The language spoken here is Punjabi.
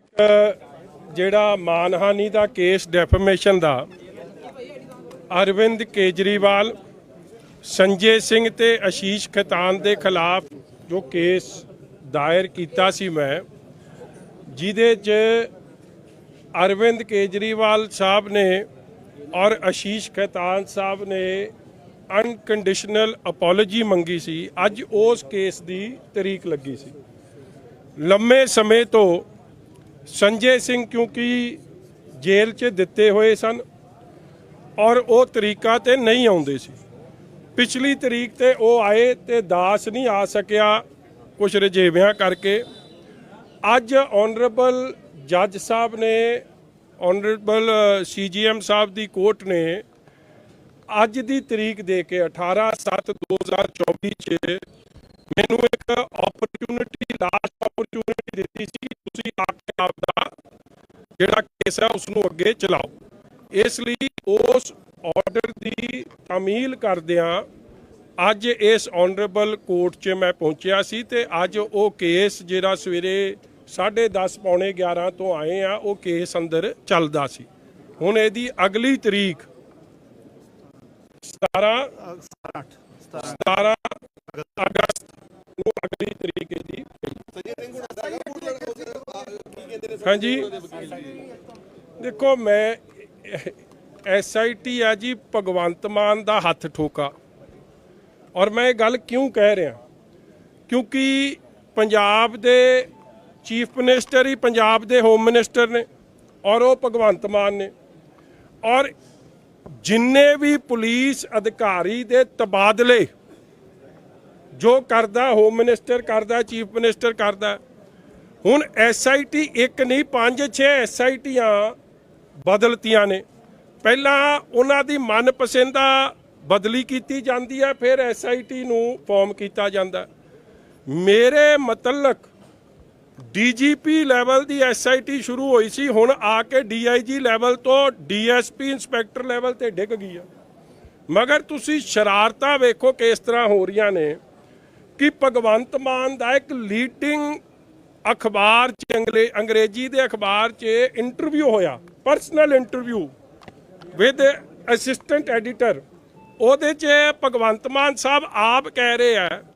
ਇੱਕ ਜਿਹੜਾ ਮਾਨਹਾਨੀ ਦਾ ਕੇਸ ਡੈਫੇਮੇਸ਼ਨ ਦਾ, ਅਰਵਿੰਦ ਕੇਜਰੀਵਾਲ, ਸੰਜੇ ਸਿੰਘ ਤੇ ਆਸ਼ੀਸ਼ ਖਤਾਨ ਦੇ ਖਿਲਾਫ ਜੋ ਕੇਸ ਦਾਇਰ ਕੀਤਾ ਸੀ ਮੈਂ, ਜਿਹਦੇ 'ਚ ਅਰਵਿੰਦ ਕੇਜਰੀਵਾਲ ਸਾਹਿਬ ਨੇ ਔਰ ਆਸ਼ੀਸ਼ ਖਤਾਨ ਸਾਹਿਬ ਨੇ ਅਨਕੰਡੀਸ਼ਨਲ ਅਪੋਲੋਜੀ ਮੰਗੀ ਸੀ, ਅੱਜ ਉਸ ਕੇਸ ਦੀ ਤਰੀਕ ਲੱਗੀ ਸੀ। ਲੰਮੇ ਸਮੇਂ ਤੋਂ ਸੰਜੇ ਸਿੰਘ ਕਿਉਂਕਿ ਜੇਲ੍ਹ 'ਚ ਦਿੱਤੇ ਹੋਏ ਸਨ ਔਰ ਉਹ ਤਰੀਕਾ ਤੇ ਨਹੀਂ ਆਉਂਦੇ ਸੀ। ਪਿਛਲੀ ਤਰੀਕ ਤੇ ਉਹ ਆਏ ਤੇ ਦਾਸ ਨਹੀਂ ਆ ਸਕਿਆ ਕੁਝ ਰਜੇਵਿਆਂ ਕਰਕੇ। ਅੱਜ ਆਨਰੇਬਲ ਜੱਜ ਸਾਹਿਬ ਨੇ ਆਨਰੇਬਲ ਸੀਜੀਐਮ ਸਾਹਿਬ ਦੀ ਕੋਰਟ ਨੇ ਅੱਜ ਦੀ ਤਰੀਕ ਦੇ ਕੇ 18/7/2024 ਚ ਮੈਨੂੰ ਇੱਕ ਜਿਹੜਾ ਕੇਸ ਹੈ ਉਸ ਨੂੰ ਅੱਗੇ ਚਲਾਓ। ਇਸ ਲਈ ਉਸ ਆਰਡਰ ਦੀ ਤਾਮੀਲ ਕਰਦਿਆਂ ਅੱਜ ਇਸ ਆਨਰੇਬਲ ਕੋਰਟ 'ਚ ਮੈਂ ਪਹੁੰਚਿਆ ਸੀ ਤੇ ਅੱਜ ਉਹ ਕੇਸ ਜਿਹੜਾ ਸਵੇਰੇ 10:30 ਪੌਣੇ 11 ਤੋਂ ਆਏ ਆ ਉਹ ਕੇਸ ਅੰਦਰ ਚੱਲਦਾ ਸੀ। ਹੁਣ ਇਹਦੀ ਅਗਲੀ ਤਰੀਕ 17 17 ਅਗਸਤ ਹਾਂਜੀ। ਦੇਖੋ, ਮੈਂ ਐਸਆਈਟੀ ਆ ਜੀ, ਭਗਵੰਤ ਮਾਨ ਦਾ ਹੱਥ ਠੋਕਾ। ਔਰ ਮੈਂ ਇਹ ਗੱਲ ਕਿਉਂ ਕਹਿ ਰਿਹਾ? ਕਿਉਂਕਿ ਪੰਜਾਬ ਦੇ ਚੀਫ ਮਿਨਿਸਟਰ ਹੀ ਪੰਜਾਬ ਦੇ ਹੋਮ ਮਿਨਿਸਟਰ ਨੇ ਔਰ ਉਹ ਭਗਵੰਤ ਮਾਨ ਨੇ। ਔਰ ਜਿੰਨੇ ਵੀ ਪੁਲਿਸ ਅਧਿਕਾਰੀ ਦੇ ਤਬਾਦਲੇ ਜੋ ਕਰਦਾ, ਹੋਮ ਮਿਨਿਸਟਰ ਕਰਦਾ, ਚੀਫ ਮਿਨਿਸਟਰ ਕਰਦਾ ਹੁਣ ਐਸਆਈਟੀ ਇੱਕ ਨਹੀਂ, ਪੰਜ, ਛੇ ਐਸਆਈਟੀਆਂ ਬਦਲਤੀਆਂ ਨੇ। ਪਹਿਲਾਂ ਉਹਨਾਂ ਦੀ ਮਨਪਸੰਦਾ ਬਦਲੀ ਕੀਤੀ ਜਾਂਦੀ ਹੈ, ਫਿਰ ਐਸਆਈਟੀ ਨੂੰ ਫਾਰਮ ਕੀਤਾ ਜਾਂਦਾ ਮੇਰੇ ਮਤਲਕ ਡੀਜੀਪੀ ਲੈਵਲ ਦੀ ਐਸਆਈਟੀ ਸ਼ੁਰੂ ਹੋਈ ਸੀ, ਹੁਣ ਆ ਕੇ ਡੀਆਈਜੀ ਲੈਵਲ ਤੋਂ ਡੀਐਸਪੀ ਇੰਸਪੈਕਟਰ ਲੈਵਲ ਤੇ ਡਿੱਗ ਗਈ ਆ। ਮਗਰ ਤੁਸੀਂ ਸ਼ਰਾਰਤਾਂ ਵੇਖੋ ਕਿਸ ਤਰ੍ਹਾਂ ਹੋ ਰਹੀਆਂ ਨੇ ਕਿ ਭਗਵੰਤ ਮਾਨ ਦਾ ਇੱਕ ਲੀਡਿੰਗ ਅਖਬਾਰ ਚ ਅੰਗਲੇ, ਅੰਗਰੇਜ਼ੀ ਦੇ ਅਖਬਾਰ 'ਚ ਇੰਟਰਵਿਊ ਹੋਇਆ personal interview with assistant editor ਉਹਦੇ 'ਚ ਭਗਵੰਤ ਮਾਨ ਸਾਹਿਬ ਆਪ ਕਹਿ ਰਹੇ ਆ